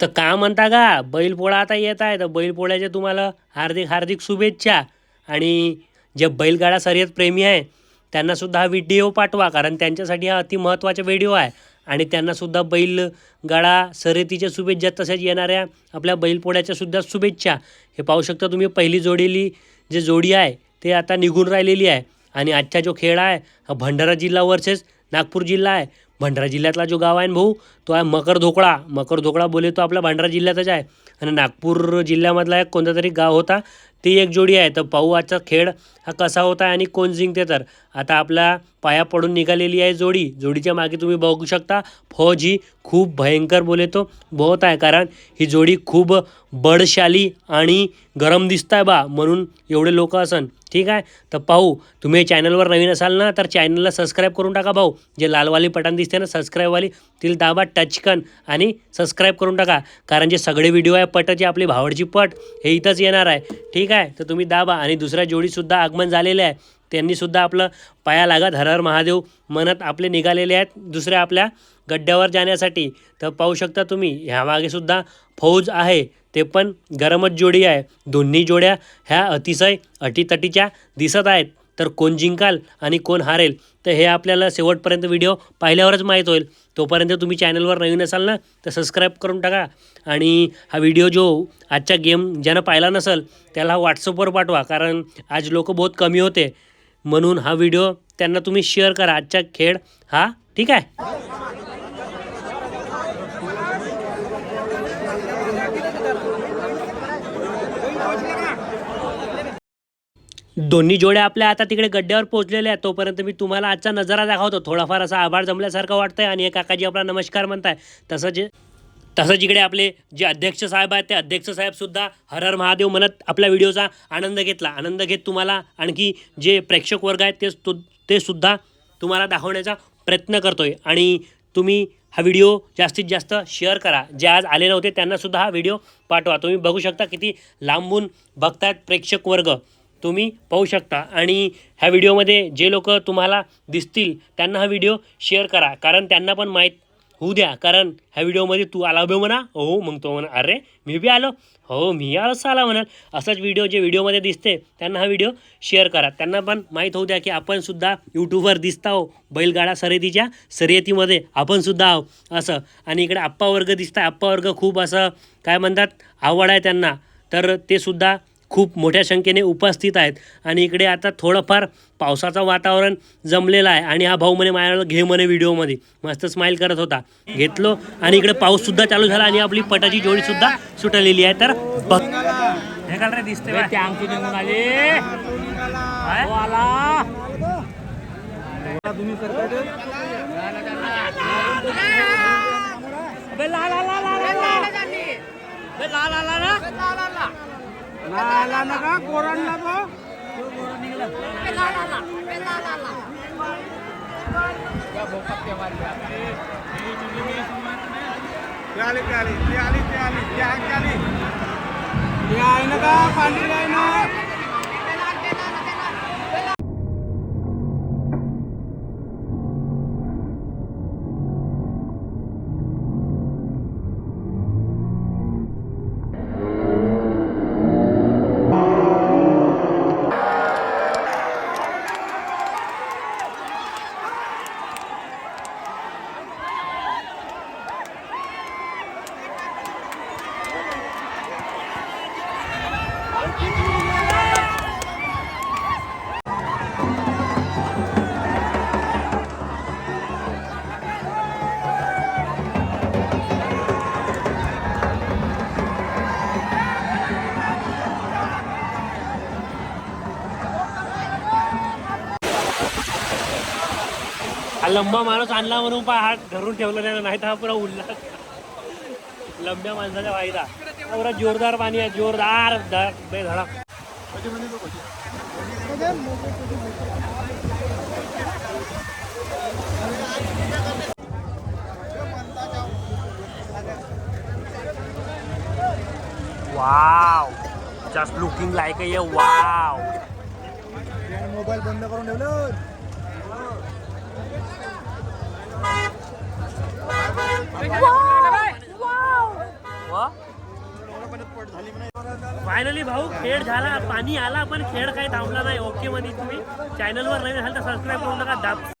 तर का म्हणता का बैलपोळा आता येत आहे. तर बैलपोळ्याच्या तुम्हाला हार्दिक हार्दिक शुभेच्छा. आणि जे बैलगाडा शर्यत प्रेमी आहे त्यांनासुद्धा हा व्हिडिओ पाठवा कारण त्यांच्यासाठी हा अतिमहत्त्वाचा व्हिडिओ आहे. आणि त्यांनासुद्धा बैलगाडा शर्यतीच्या शुभेच्छा तसेच येणाऱ्या आपल्या बैलपोळ्याच्यासुद्धा शुभेच्छा. हे पाहू शकता तुम्ही पहिली जोडीली जे जोडी आहे ते आता निघून राहिलेली आहे. आणि आजचा जो खेळ आहे हा भंडारा जिल्हा वर्सेस नागपूर जिल्हा आहे. भंडारा जिल्ह्यातला जो गाव आहे ना भाऊ तो आहे मकर धोकळा मकर धोकळा बोले तो आपला भंडारा जिल्ह्यातच आहे. आणि नागपूर जिल्ह्यामधला एक कोणता तरी गाव होता ती एक जोडी आहे. तर पाहू आजचा खेळ हा कसा होता आणि कोण जिंकते तर. आता आपला पाया पडून निघालेली आहे जोडी. जोडीच्या मागे तुम्ही बघू शकता फौज ही खूप भयंकर बोले तो बहुत आहे. कारण ही जोडी खूप बडशाली आणि गरम दिसत आहे बा म्हणून एवढे लोक असन. ठीक आहे? तर पाहू तुम्ही चॅनलवर नवीन असाल ना तर चॅनलला सबस्क्राईब करून टाका भाऊ. जे लालवाली पटान दिसते ना सबस्क्राईबवाली तिला दाबा टचकन आणि सबस्क्राईब करून टाका. कारण जे सगळे व्हिडिओ आहे पटाचे आपली भावडची पट हे इथंच येणार आहे. ठीक ठीक आहे तर तुम्ही दाबा. आणि दुसऱ्या जोडीसुद्धा आगमन झालेले आहे. त्यांनीसुद्धा आपलं पाया लागत हर हर महादेव म्हणत आपले निघालेले आहेत दुसऱ्या आपल्या गड्ड्यावर जाण्यासाठी. तर पाहू शकता तुम्ही ह्यामागेसुद्धा फौज आहे. ते पण गरमच जोडी आहे. दोन्ही जोड्या ह्या अतिशय अटीतटीच्या दिसत आहेत. तर कोण जिंकाल आणि कोण हारेल? तर हे आपल्याला शेवटपर्यंत व्हिडिओ पाहिल्यावरच माहीत होईल. तोपर्यंत तुम्ही चॅनलवर नवीन असाल ना तर सबस्क्राईब करून टाका. आणि हा व्हिडिओ जो आजच्या गेम ज्यानं पाहिला नसेल त्याला व्हॉट्सअपवर पाठवा कारण आज लोक बहुत कमी होते. म्हणून हा व्हिडिओ त्यांना तुम्ही शेअर करा. आजचा खेळ हा ठीक आहे. दोन्ही जोड्या आपल्या आता तिकडे गड्ड्यावर पोहोचलेल्या आहेत. तोपर्यंत मी तुम्हाला आजचा नजारा दाखवतो. थोडाफार असा आभार जमल्यासारखं वाटतंय आणि हे काकाजी आपला नमस्कार म्हणताय. तसं जे तसंच इकडे आपले जे अध्यक्ष साहेब आहेत ते अध्यक्ष साहेबसुद्धा हर हर महादेव म्हणत आपल्या व्हिडिओचा आनंद घेतला. आनंद घेत तुम्हाला आणखी जे प्रेक्षक वर्ग आहेत ते तु ते सुद्धा तुम्हाला दाखवण्याचा प्रयत्न करतो आहे आणि तुम्ही हा व्हिडिओ जास्तीत जास्त शेअर करा. जे आज आले नव्हते त्यांनासुद्धा हा व्हिडिओ पाठवा. तुम्ही बघू शकता किती लांबून बघतायत प्रेक्षक वर्ग. तुम्ही पाहू शकता. आणि ह्या व्हिडिओमध्ये जे लोक तुम्हाला दिसतील त्यांना हा व्हिडिओ शेअर करा. कारण त्यांना पण माहीत होऊ द्या. कारण ह्या व्हिडिओमध्ये तू आला बे म्हणा हो मग तो म्हणा अरे मी बी आलो. हो मी असं आला म्हणाल. असाच व्हिडिओ जे व्हिडिओमध्ये दिसते त्यांना हा व्हिडिओ शेअर करा. त्यांना पण माहीत होऊ द्या की आपणसुद्धा यूट्यूबवर दिसता हो बैलगाडा शर्यतीच्या शर्यतीमध्ये आपणसुद्धा आहो असं. आणि इकडे आप्पा वर्ग दिसता आप्पा वर्ग खूप असं काय म्हणतात आवड आहे त्यांना. तर ते सुद्धा खूप मोठ्या संख्येने उपस्थित आहेत. आणि इकडे आता थोडंफार पावसाचं वातावरण जमलेलं आहे. आणि हा भाऊ म्हणे माझ्याला घे म्हणे व्हिडिओमध्ये. मस्त स्माईल करत होता. घेतलो. आणि इकडे पाऊससुद्धा चालू झाला आणि आपली पटाची जोडीसुद्धा सुटलेली आहे. तर बघ. हे काल रे दिसते. आमची आले काय? हो आला अबे ला ला ला तो आली ते आली ते आली ते आली ते आली ते आहे ना का पांढरी आहे ना लंबा माणूस आणला म्हणून पा हात धरून ठेवला नाही नाही तर पुरा उरला लंब्या माणसाचा फायदा पुरा जोरदार पाणी आहे जोरदार धडा wow. Just looking like a wow. Mobile बंद करून ठेवलं. फायनली भाऊ खेळ झाला. पाणी आला पण खेळ काही थांबला नाही. ओके मध्ये तुम्ही चॅनलवर नवीन झालं तर सबस्क्राईब करू नका. दाब